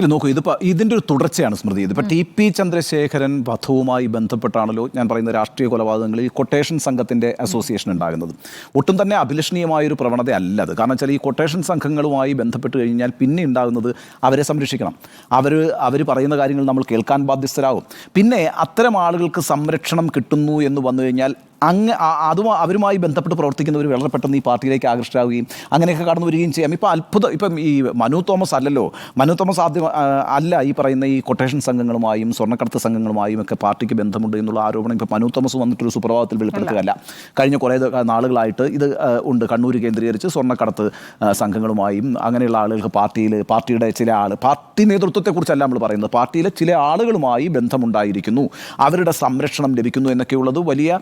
ഇല്ല നോക്കൂ ഇതിപ്പോൾ ഇതിന്റെ ഒരു തുടർച്ചയാണ് സ്മൃതി. ഇതിപ്പോൾ ടി പി ചന്ദ്രശേഖരൻ വധവുമായി ബന്ധപ്പെട്ടാണല്ലോ ഞാൻ പറയുന്ന രാഷ്ട്രീയ കൊലപാതകങ്ങളിൽ ഈ കൊട്ടേഷൻ സംഘത്തിന്റെ അസോസിയേഷൻ ഉണ്ടാകുന്നത്. ഒട്ടും തന്നെ അഭിലഷണീയമായ ഒരു പ്രവണത അല്ല അത്. കാരണം വെച്ചാൽ ഈ കൊട്ടേഷൻ സംഘങ്ങളുമായി ബന്ധപ്പെട്ട് കഴിഞ്ഞാൽ പിന്നെ ഉണ്ടാകുന്നത് അവരെ സംരക്ഷിക്കണം. അവർ അവർ പറയുന്ന കാര്യങ്ങൾ നമ്മൾ കേൾക്കാൻ ബാധ്യസ്ഥരാകും. പിന്നെ അത്തരം ആളുകൾക്ക് സംരക്ഷണം കിട്ടുന്നു എന്ന് വന്നു കഴിഞ്ഞാൽ അങ്ങ് അതും അവരുമായി ബന്ധപ്പെട്ട് പ്രവർത്തിക്കുന്നവർ വളരെ പെട്ടെന്ന് ഈ പാർട്ടിയിലേക്ക് ആകൃഷ്ടരാകുകയും അങ്ങനെയൊക്കെ കടന്നു വരികയും ചെയ്യാം. ഇപ്പോൾ അത്ഭുതം ഇപ്പം ഈ മനു തോമസ് അല്ലല്ലോ. മനു തോമസ് ആദ്യം അല്ല ഈ പറയുന്ന ഈ കൊട്ടേഷൻ സംഘങ്ങളുമായും സ്വർണക്കടത്ത് സംഘങ്ങളുമായും ഒക്കെ പാർട്ടിക്ക് ബന്ധമുണ്ട് എന്നുള്ള ആരോപണം ഇപ്പോൾ മനു തോമസ് വന്നിട്ടൊരു സുപ്രഭാതത്തിൽ വെളിപ്പെടുത്തുകയല്ല. കഴിഞ്ഞ കുറേ നാളുകളായിട്ട് ഇത് ഉണ്ട്. കണ്ണൂർ കേന്ദ്രീകരിച്ച് സ്വർണക്കടത്ത് സംഘങ്ങളുമായും അങ്ങനെയുള്ള ആളുകൾക്ക് പാർട്ടിയിൽ പാർട്ടിയുടെ ചില ആൾ പാർട്ടി നേതൃത്വത്തെക്കുറിച്ചല്ല നമ്മൾ പറയുന്നത്. പാർട്ടിയിലെ ചില ആളുകളുമായി ബന്ധമുണ്ടായിരിക്കുന്നു. അവരുടെ സംരക്ഷണം ലഭിക്കുന്നു എന്നൊക്കെയുള്ളത് വലിയ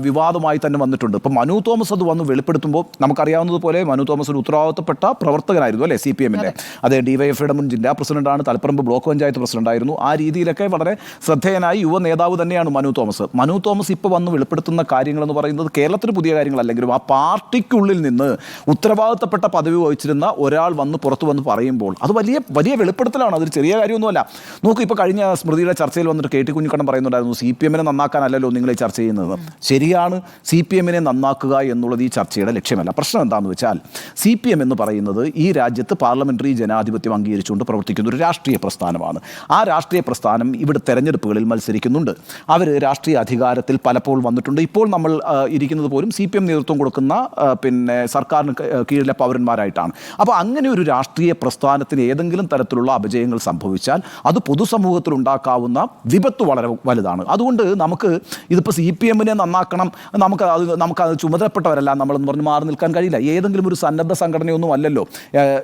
വിവാദമായി തന്നെ വന്നിട്ടുണ്ട്. ഇപ്പം മനു തോമസ് അത് വന്ന് വെളിപ്പെടുത്തുമ്പോൾ നമുക്കറിയാവുന്നതുപോലെ മനു തോമസ് ഒരു ഉത്തരവാദിത്തപ്പെട്ട പ്രവർത്തകനായിരുന്നു അല്ലേ സി പി എമ്മിന്റെ? അതെ. ഡിവൈഎഫ്ഐയുടെ മുൻ ജില്ലാ പ്രസിഡന്റാണ് തലപ്പറമ്പ് ബ്ലോക്ക് പഞ്ചായത്ത് പ്രസിഡന്റായിരുന്നു. ആ രീതിയിലൊക്കെ വളരെ ശ്രദ്ധേയനായ യുവ നേതാവ് തന്നെയാണ് മനു തോമസ്. മനു തോമസ് ഇപ്പോൾ വന്ന് വെളിപ്പെടുത്തുന്ന കാര്യങ്ങളെന്ന് പറയുന്നത് കേരളത്തിന് പുതിയ കാര്യങ്ങളല്ലെങ്കിലും ആ പാർട്ടിക്കുള്ളിൽ നിന്ന് ഉത്തരവാദിത്തപ്പെട്ട പദവി വഹിച്ചിരുന്ന ഒരാൾ വന്ന് പുറത്തു വന്ന് പറയുമ്പോൾ അത് വലിയ വലിയ വെളിപ്പെടുത്തലാണ്. അതൊരു ചെറിയ കാര്യമൊന്നുമല്ല. നോക്കൂ ഇപ്പോൾ കഴിഞ്ഞ സ്മൃതിയുടെ ചർച്ചയിൽ വന്നിട്ട് കെ ടി കുഞ്ഞിക്കണ്ണം പറയുന്നുണ്ടായിരുന്നു സി പി എമ്മിനെ നന്നാക്കാനല്ലല്ലോ നിങ്ങൾ ചർച്ച ചെയ്യുന്നത്. ശരിയാണ് സി പി എമ്മിനെ നന്നാക്കുക എന്നുള്ളത് ഈ ചർച്ചയുടെ ലക്ഷ്യമല്ല. പ്രശ്നം എന്താണെന്ന് വെച്ചാൽ സി പി എം എന്ന് പറയുന്നത് ഈ രാജ്യത്ത് പാർലമെന്ററി ജനാധിപത്യം അംഗീകരിച്ചുകൊണ്ട് പ്രവർത്തിക്കുന്ന ഒരു രാഷ്ട്രീയ പ്രസ്ഥാനമാണ്. ആ രാഷ്ട്രീയ പ്രസ്ഥാനം ഇവിടെ തെരഞ്ഞെടുപ്പുകളിൽ മത്സരിക്കുന്നുണ്ട്. അവർ രാഷ്ട്രീയ അധികാരത്തിൽ പലപ്പോൾ വന്നിട്ടുണ്ട്. ഇപ്പോൾ നമ്മൾ ഇരിക്കുന്നത് പോലും സി പി എം നേതൃത്വം കൊടുക്കുന്ന പിന്നെ സർക്കാരിന് കീഴിലെ പൗരന്മാരായിട്ടാണ്. അപ്പോൾ അങ്ങനെ ഒരു രാഷ്ട്രീയ പ്രസ്ഥാനത്തിന് ഏതെങ്കിലും തരത്തിലുള്ള അപജയങ്ങൾ സംഭവിച്ചാൽ അത് പൊതുസമൂഹത്തിൽ ഉണ്ടാക്കാവുന്ന വിപത്ത് വളരെ വലുതാണ്. അതുകൊണ്ട് നമുക്ക് ഇതിപ്പോൾ സി പി എമ്മിനെ നന്നാക്കണം. നമുക്ക് അത് നമുക്ക് അത് ചുമതലപ്പെട്ടവരല്ല നമ്മളെന്ന് പറഞ്ഞ് മാറി നിൽക്കാൻ കഴിയില്ല. ഏതെങ്കിലും ഒരു സന്നദ്ധ സംഘടനയൊന്നും അല്ലല്ലോ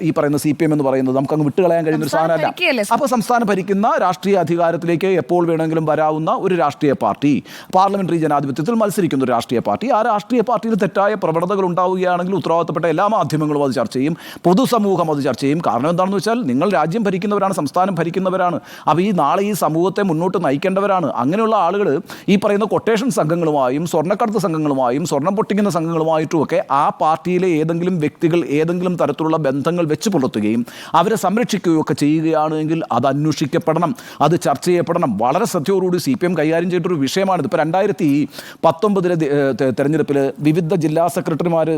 ഈ പറയുന്ന സി പി എം എന്ന് പറയുന്നത്. നമുക്ക് അങ്ങ് വിട്ടുകളയാൻ കഴിയുന്ന ഒരു സാധനമല്ല. അപ്പോൾ സംസ്ഥാനം ഭരിക്കുന്ന രാഷ്ട്രീയ അധികാരത്തിലേക്ക് എപ്പോൾ വേണമെങ്കിലും വരാവുന്ന ഒരു രാഷ്ട്രീയ പാർട്ടി. പാർലമെന്ററി ജനാധിപത്യത്തിൽ മത്സരിക്കുന്ന ഒരു രാഷ്ട്രീയ പാർട്ടി. ആ രാഷ്ട്രീയ പാർട്ടിയിൽ തെറ്റായ പ്രവണതകൾ ഉണ്ടാവുകയാണെങ്കിൽ ഉത്തരവാദിത്തപ്പെട്ട എല്ലാ മാധ്യമങ്ങളും അത് ചർച്ച ചെയ്യും. പൊതുസമൂഹം അത് ചർച്ച ചെയ്യും. കാരണം എന്താണെന്ന് വെച്ചാൽ നിങ്ങൾ രാജ്യം ഭരിക്കുന്നവരാണ് സംസ്ഥാനം ഭരിക്കുന്നവരാണ്. അപ്പോൾ ഈ നാളെ ഈ സമൂഹത്തെ മുന്നോട്ട് നയിക്കേണ്ടവരാണ്. അങ്ങനെയുള്ള ആളുകൾ ഈ പറയുന്ന കൊട്ടേഷൻ സംഘങ്ങളുമായും സ്വർണക്കടത്ത് സംഘങ്ങളുമായും സ്വർണം പൊട്ടിക്കുന്ന സംഘങ്ങളുമായിട്ടുമൊക്കെ ആ പാർട്ടിയിലെ ഏതെങ്കിലും വ്യക്തികൾ ഏതെങ്കിലും തരത്തിലുള്ള ബന്ധങ്ങൾ വെച്ച് പുലർത്തുകയും അവരെ സംരക്ഷിക്കുകയും ഒക്കെ ചെയ്യുകയാണെങ്കിൽ അത് അന്വേഷിക്കപ്പെടണം അത് ചർച്ച ചെയ്യപ്പെടണം. വളരെ ശ്രദ്ധയോടുകൂടി സി പി എം കൈകാര്യം ചെയ്തിട്ടൊരു വിഷയമാണിത് ഇപ്പോൾ രണ്ടായിരത്തി പത്തൊമ്പതിലെ തെരഞ്ഞെടുപ്പിൽ വിവിധ ജില്ലാ സെക്രട്ടറിമാർ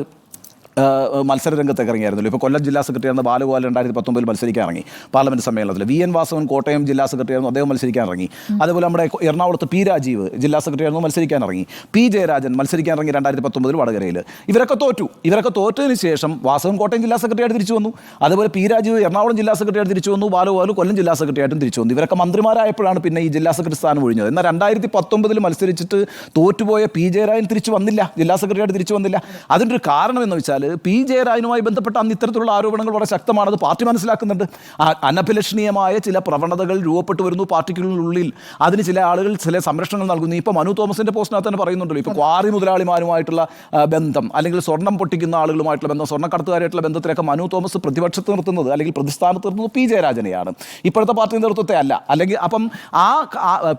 മത്സര രംഗത്തേക്ക് ഇറങ്ങിയായിരുന്നല്ലോ. ഇപ്പോൾ കൊല്ലം ജില്ലാ സെക്രട്ടറി ആയിരുന്ന ബാലഗോപാൽ രണ്ടായിരത്തി പത്തൊമ്പതിൽ മത്സരിക്കാൻ ഇറങ്ങി പാർലമെന്റ് സമ്മേളനത്തിൽ. വി എൻ വാസവൻ കോട്ടയം ജില്ലാ സെക്രട്ടറി ആയിരുന്നു അദ്ദേഹം മത്സരിക്കാൻ ഇറങ്ങി. അതുപോലെ നമ്മുടെ എറണാകുളത്ത് പി രാജീവ് ജില്ലാ സെക്രട്ടറി ആയിരുന്നു മത്സരിക്കാൻ ഇറങ്ങി. പി ജയരാജൻ മത്സരിക്കാൻ ഇറങ്ങി രണ്ടായിരത്തി പത്തൊമ്പതിൽ വടകരയിൽ. ഇവരൊക്കെ തോറ്റു. ഇവരൊക്കെ തോറ്റതിന് ശേഷം വാസവൻ കോട്ടയം ജില്ലാ സെക്രട്ടറി ആയിട്ട് തിരിച്ചു വന്നു. അതുപോലെ പി രാജീവ് എറണാകുളം ജില്ലാ സെക്രട്ടറി ആയിട്ട് തിരിച്ചു വന്നു. ബാലഗോപാൽ കൊല്ലം ജില്ലാ സെക്രട്ടറി ആയിട്ടും തിരിച്ചു വന്നു. ഇവരൊക്കെ മന്ത്രിമാരായപ്പോഴാണ് പിന്നെ ഈ ജില്ലാ സെക്രട്ടറി സ്ഥാനം ഒഴിഞ്ഞത്. എന്നാൽ രണ്ടായിരത്തി പത്തൊമ്പതിൽ മത്സരിച്ചിട്ട് തോറ്റുപോയ പി ജയരാജൻ തിരിച്ചു വന്നില്ല. ജില്ലാ സെക്രട്ടറി ആയിട്ട് തിരിച്ചു വന്നില്ല. അതിന്റെ ഒരു കാരണം എന്ന് വെച്ചാൽ പി. ജയരാജനുമായി ബന്ധപ്പെട്ട അന്ന് ഇത്തരത്തിലുള്ള ആരോപണങ്ങൾ വളരെ ശക്തമാണ് അത് പാർട്ടി മനസ്സിലാക്കുന്നുണ്ട്. അനഭിലഷണീയമായ ചില പ്രവണതകൾ രൂപപ്പെട്ടു വരുന്നു പാർട്ടിക്കുള്ളിൽ. അതിന് ചില ആളുകൾ ചില സംരക്ഷണങ്ങൾ നൽകുന്നു. ഇപ്പോൾ മനു തോമസിന്റെ പോസ്റ്റിനകത്ത് തന്നെ പറയുന്നുണ്ടല്ലോ. ഇപ്പോൾ ക്വാറി മുതലാളിമാരുമായിട്ടുള്ള ബന്ധം അല്ലെങ്കിൽ സ്വർണം പൊട്ടിക്കുന്ന ആളുകളുമായിട്ടുള്ള ബന്ധം സ്വർണക്കടത്തുകാരായിട്ടുള്ള ബന്ധത്തിലൊക്കെ മനു തോമസ് പ്രതിപക്ഷത്ത് നിർത്തുന്നത് അല്ലെങ്കിൽ പ്രതിസ്ഥാനത്ത് നിർത്തുന്നത് പി. ജയരാജനെയാണ് ഇപ്പോഴത്തെ പാർട്ടി നേതൃത്വത്തെ അല്ല. അല്ലെങ്കിൽ അപ്പം ആ,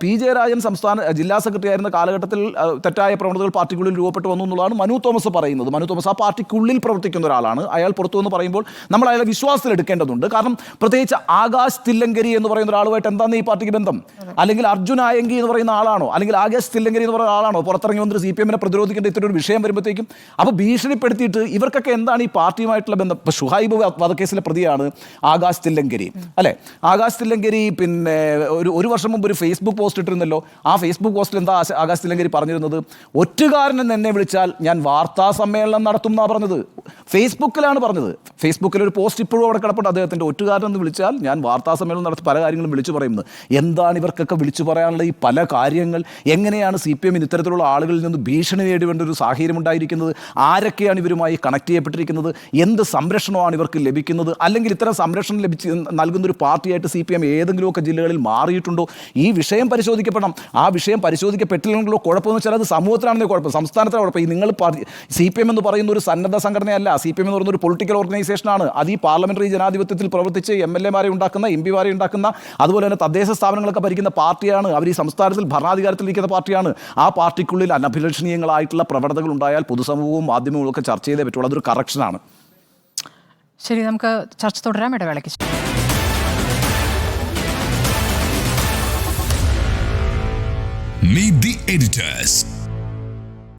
പി. ജയരാജൻ സംസ്ഥാന ജില്ലാ സെക്രട്ടറി ആയിരുന്ന കാലഘട്ടത്തിൽ തെറ്റായ പ്രവണതകൾ പാർട്ടിക്കുള്ളിൽ രൂപപ്പെട്ടു വന്നു എന്നുള്ളതാണ് മനു തോമസ് പറയുന്നത്. മനു തോമസ് ആ പാർട്ടിക്കുള്ളിൽ പ്രവർത്തിക്കുന്ന ഒരാളാണ്. അയാൾ പുറത്തു എന്ന് പറയുമ്പോൾ നമ്മൾ അയാളെ വിശ്വാസത്തിൽ എടുക്കേണ്ടതുണ്ട്. കാരണം പ്രത്യേകിച്ച് ആകാശ് തില്ലങ്കരി എന്ന് പറയുന്ന ഒരാളുമായിട്ട് എന്താണ് ഈ പാർട്ടിക്ക് ബന്ധം? അല്ലെങ്കിൽ അർജുൻ ആയങ്കി എന്ന് പറയുന്ന ആളാണോ? അല്ലെങ്കിൽ ആകാശ് തില്ലങ്കരി എന്ന് പറയുന്ന ആളാണോ? പുറത്തിറങ്ങി വന്നിട്ട് സി പി എമ്മിനെ പ്രതിരോധിക്കേണ്ട ഇത്തരം ഒരു വിഷയം വരുമ്പോഴത്തേക്കും അപ്പോൾ ഭീഷണിപ്പെടുത്തിയിട്ട് ഇവർക്കൊക്കെ എന്താണ് ഈ പാർട്ടിയുമായിട്ടുള്ള ബന്ധം? ഇപ്പോൾ ഷുഹൈബ് വധക്കേസിലെ പ്രതിയാണ് ആകാശ് തില്ലങ്കരി. അല്ലേ? ആകാശ് തില്ലങ്കരി പിന്നെ ഒരു ഒരു വർഷം മുമ്പ് ഒരു ഫേസ്ബുക്ക് പോസ്റ്റ് ഇട്ടിരുന്നല്ലോ. ആ ഫേസ്ബുക്ക് പോസ്റ്റിൽ എന്താ ആകാശ് തില്ലങ്കരി പറഞ്ഞിരുന്നത്? ഒറ്റുകാരൻ എന്നെ വിളിച്ചാൽ ഞാൻ വാർത്താ സമ്മേളനം നടത്തും എന്നാണ് പറഞ്ഞത്. ഫേസ്ബുക്കിലാണ് പറഞ്ഞത്. ഫേസ്ബുക്കിൽ ഒരു പോസ്റ്റ് ഇപ്പോഴും അവിടെ കിടപ്പുണ്ട്. അദ്ദേഹത്തിന്റെ ഒറ്റുകാരൻ എന്ന് വിളിച്ചാൽ ഞാൻ വാർത്താ സമ്മേളനം നടത്തി പല കാര്യങ്ങളും വിളിച്ചു പറയുന്നത്. എന്താണ് ഇവർക്കൊക്കെ വിളിച്ചു പറയാനുള്ള ഈ പല കാര്യങ്ങൾ എങ്ങനെയാണ് സി പി എമ്മിന് ഇത്തരത്തിലുള്ള ആളുകളിൽ നിന്ന് ഭീഷണി നേടിവേണ്ട ഒരു സാഹചര്യം ഉണ്ടായിരിക്കുന്നത്? ആരൊക്കെയാണ് ഇവരുമായി കണക്ട് ചെയ്യപ്പെട്ടിരിക്കുന്നത്? എന്ത് സംരക്ഷണമാണ് ഇവർക്ക് ലഭിക്കുന്നത്? അല്ലെങ്കിൽ ഇത്തരം സംരക്ഷണം ലഭിച്ച് നൽകുന്നൊരു പാർട്ടിയായിട്ട് സി പി എം ഏതെങ്കിലുമൊക്കെ ജില്ലകളിൽ മാറിയിട്ടുണ്ടോ? ഈ വിഷയം പരിശോധിക്കപ്പെടണം. ആ വിഷയം പരിശോധിക്കപ്പെട്ടില്ലെങ്കിലോ കുഴപ്പമെന്ന് വെച്ചാൽ അത് സമൂഹത്തിലാണെന്നേ കുഴപ്പം. സംസ്ഥാനത്തിലെ കുഴപ്പം. ഈ നിങ്ങൾ സി പി എം എന്ന് പറയുന്ന ഒരു സന്നദ്ധ സംഘടനയല്ല. സി പി എം എന്ന് പറയുന്ന ഒരു പൊളിറ്റിക്കൽ ഓർഗനൈസേഷനാണ് അത് ഈ പാർലമെന്ററി ജനാധിപത്യത്തിൽ പ്രവർത്തിച്ച് എം എൽ എമാരെ ഉണ്ടാക്കുന്ന എം പിമാരെ ഉണ്ടാക്കുന്ന അതുപോലെ തന്നെ തദ്ദേശ സ്ഥാപനങ്ങളൊക്കെ ഭരിക്കുന്ന പാർട്ടിയാണ്. അവർ ഈ സംസ്ഥാനത്തിൽ ഭരണാധികാരത്തിലിരിക്കുന്ന പാർട്ടിയാണ്. ആ പാർട്ടിക്കുള്ളിൽ അനഭിലഷണീയങ്ങളായിട്ടുള്ള പ്രവണതകൾ ഉണ്ടായാൽ പൊതുസമൂഹവും മാധ്യമവും ഒക്കെ ചർച്ച ചെയ്തേ പറ്റുള്ളൂ. അതൊരു കറക്ഷനാണ് ശരി നമുക്ക് ചർച്ച തുടരാം. ഇടവേളയ്ക്ക് Meet the editors.